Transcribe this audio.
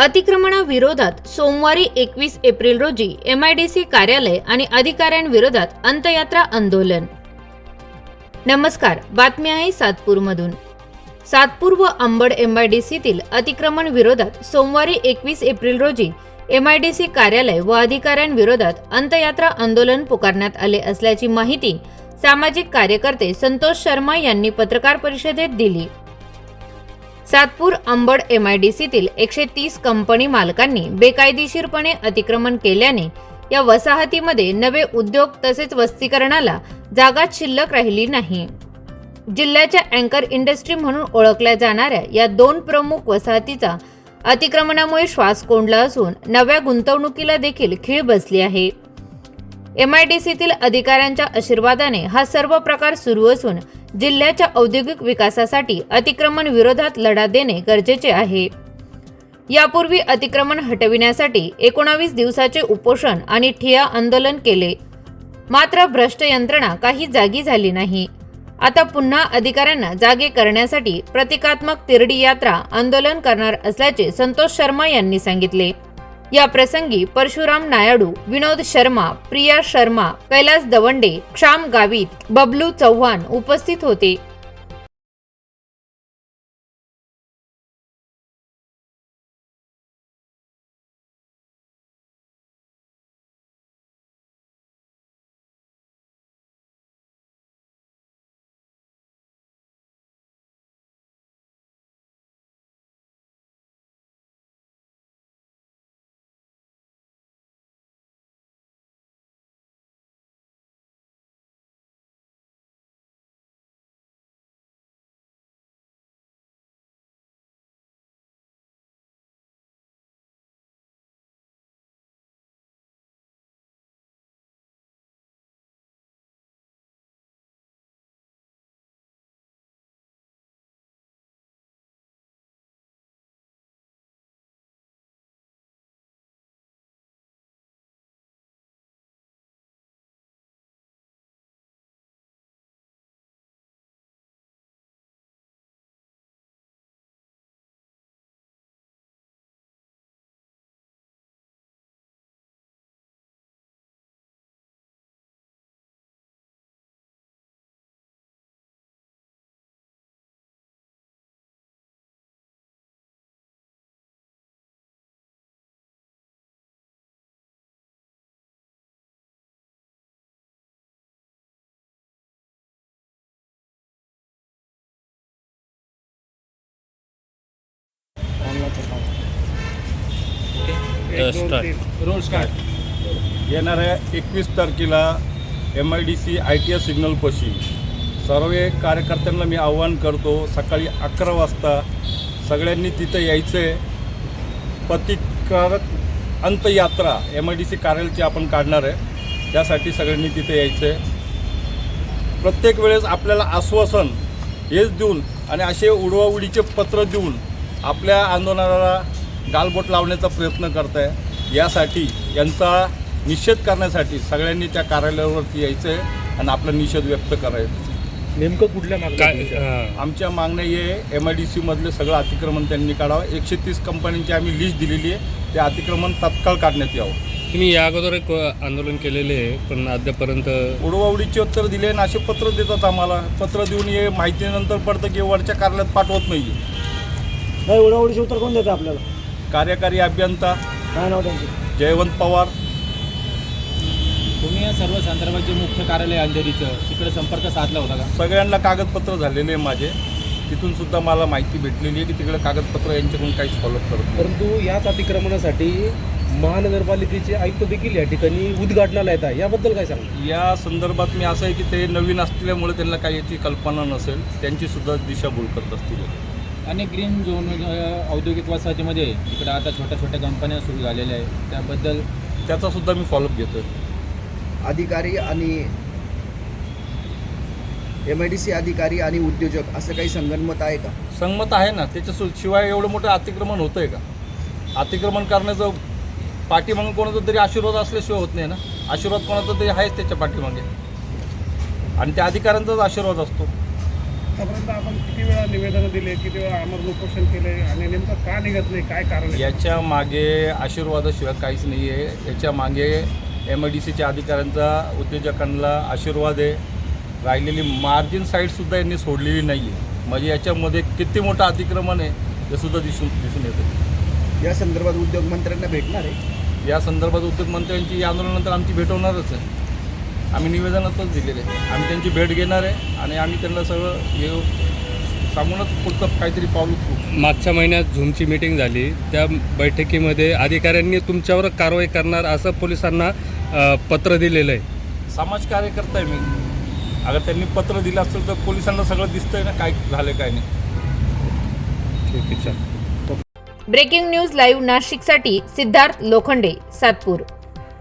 अतिक्रमणाविरोधात सोमवारी एकवीस एप्रिल रोजी एमआयडीसी कार्यालय आणि अधिकाऱ्यांविरोधात अंतयात्रा आंदोलन. नमस्कार बातमी आहे सातपूरमधून. सातपूर व अंबड एमआयडीसीतील अतिक्रमण विरोधात सोमवारी एकवीस एप्रिल रोजी एमआयडीसी कार्यालय व अधिकाऱ्यांविरोधात अंतयात्रा आंदोलन पुकारण्यात आले असल्याची माहिती सामाजिक कार्यकर्ते संतोष शर्मा यांनी पत्रकार परिषदेत दिली. सातपूर अंबड एमआयडीसीतील एकशे तीस कंपनी मालकांनी बेकायदेशीरपणे अतिक्रमण केल्याने या वसाहतीमध्ये नवे उद्योग तसेच वस्तीकरणाला जागा शिल्लक राहिली नाही. जिल्ह्याच्या अँकर इंडस्ट्री म्हणून ओळखल्या जाणाऱ्या या दोन प्रमुख वसाहतीचा अतिक्रमणामुळे श्वास कोंडला असून नव्या गुंतवणुकीला देखील खीळ बसली आहे. एम आय डी सीतील अधिकाऱ्यांच्या आशीर्वादाने हा सर्व प्रकार सुरू असून जिल्ह्याच्या औद्योगिक विकासासाठी अतिक्रमण विरोधात लढा देणे गरजेचे आहे. यापूर्वी अतिक्रमण हटविण्यासाठी एकोणावीस दिवसाचे उपोषण आणि ठिया आंदोलन केले. मात्र भ्रष्ट यंत्रणा काही जागी झाली नाही. आता पुन्हा अधिकाऱ्यांना जागे करण्यासाठी प्रतिकात्मक तिरडी यात्रा आंदोलन करणार असल्याचे संतोष शर्मा यांनी सांगितले. या प्रसंगी परशुराम नायडू विनोद शर्मा प्रिया शर्मा कैलास दवंडे क्षाम गावित बबलू चव्हाण उपस्थित होते. रोड स्टार्ट येणाऱ्या एकवीस तारखेला M I D C I T S सिग्नलपाशी सर्व कार्यकर्त्यांना मी आव्हान करतो सकाळी अकरा वाजता सगळ्यांनी तिथं यायचं आहे प्रतिकारक अंतयात्रा एम आय डी सी कार्यालयाची आपण काढणार आहे. त्यासाठी सगळ्यांनी तिथे यायचं आहे प्रत्येक वेळेस आपल्याला आश्वासन हेच देऊन आणि असे उडवाउडीचे पत्र देऊन आपल्या आंदोलनाला गालबोट लावण्याचा प्रयत्न करत आहे यासाठी यांचा निषेध करण्यासाठी सगळ्यांनी त्या कार्यालयावरती यायचं आहे आणि आपला निषेध व्यक्त करायचा. नेमकं कुठल्या मागण्या? हां. आमच्या मागण्या हे एम आय डी सीमधले सगळं अतिक्रमण त्यांनी काढावं. एकशे तीस कंपन्यांची आम्ही लिस्ट दिलेली आहे. ते अतिक्रमण तत्काळ काढण्यात यावं. तुम्ही या अगोदर एक आंदोलन केलेले आहे पण अद्यापर्यंत उडवाउडीचे उत्तर दिले आणि असे पत्र देतात आम्हाला. पत्र देऊन हे माहितीनंतर पडतं की वरच्या कार्यालयात पाठवत नाही नाही उडाउडीचे उत्तर कोण देतं आपल्याला? कार्यकारी अभियंता काय नाव त्यांचं? जयवंत पवार. तुम्ही या सर्व संदर्भात जे मुख्य कार्यालय आहे अंधेरीचं तिकडे संपर्क साधला होता का? सगळ्यांना कागदपत्र झालेले आहे माझे. तिथून सुद्धा मला माहिती भेटलेली आहे की तिकडे कागदपत्र यांच्याकडून काहीच फॉलोअप करत नाही. परंतु याच अतिक्रमणासाठी महानगरपालिकेचे आयुक्त देखील या ठिकाणी उद्घाटनाला येतात याबद्दल काय सांगा या संदर्भात मी असं आहे की ते नवीन असल्यामुळे त्यांना काही याची कल्पना नसेल. त्यांची सुद्धा दिशाभूल करत असतील. आणि ग्रीन झोन औद्योगिक वसाहतीमध्ये इकडे आता छोट्या छोट्या कंपन्या सुरू झालेल्या आहेत. त्याबद्दल त्याचा सुद्धा मी फॉलोअप घेतोय. अधिकारी आणि एम आय डी सी अधिकारी आणि उद्योजक असं काही संगनमत आहे का? संमत आहे ना. त्याच्या सु- शिवाय एवढं मोठं अतिक्रमण होतं आहे का? अतिक्रमण करण्याचं पाठीमागं कोणाचा तरी आशीर्वाद असल्याशिवाय होत नाही ना. आशीर्वाद कोणाचा तरी आहेच त्याच्या पाठीमागे. आणि त्या अधिकाऱ्यांचाच आशीर्वाद असतो. आतापर्यंत आपण किती वेळा निवेदनं दिले किती वेळा आमरण उपोषण केले आणि नेमकं का निघत नाही काय कारण आहे? याच्या मागे आशीर्वादाशिवाय काहीच नाही आहे. याच्या मागे एम आय डी सीच्या अधिकाऱ्यांचा उद्योजकांना आशीर्वाद आहे. राहिलेली मार्जिन साईडसुद्धा यांनी सोडलेली नाही आहे म्हणजे याच्यामध्ये किती मोठं अतिक्रमण आहे ते सुद्धा दिसून दिसून येतं या संदर्भात उद्योग मंत्र्यांना भेटणार आहे? या संदर्भात उद्योगमंत्र्यांची या आंदोलनानंतर आमची भेट होणारच आहे. आम्ही निवेदनातच दिलेले आहे. आम्ही त्यांची भेट घेणार आहे आणि आम्ही त्यांना सगळं हे सांगूनच पुढचं काहीतरी पाऊल उचलू. मागच्या महिन्यात झूमची मीटिंग झाली. त्या बैठकीमध्ये अधिकाऱ्यांनी तुमच्यावर कारवाई करणार असं पोलिसांना पत्र दिलेलं आहे. समाज कार्यकर्ता आहे मी. अगर त्यांनी पत्र दिलं असेल तर पोलिसांना सगळं दिसतंय ना काय झालं काय नाही. ठीक आहे चल. ब्रेकिंग न्यूज लाईव्ह नाशिकसाठी सिद्धार्थ लोखंडे सातपूर.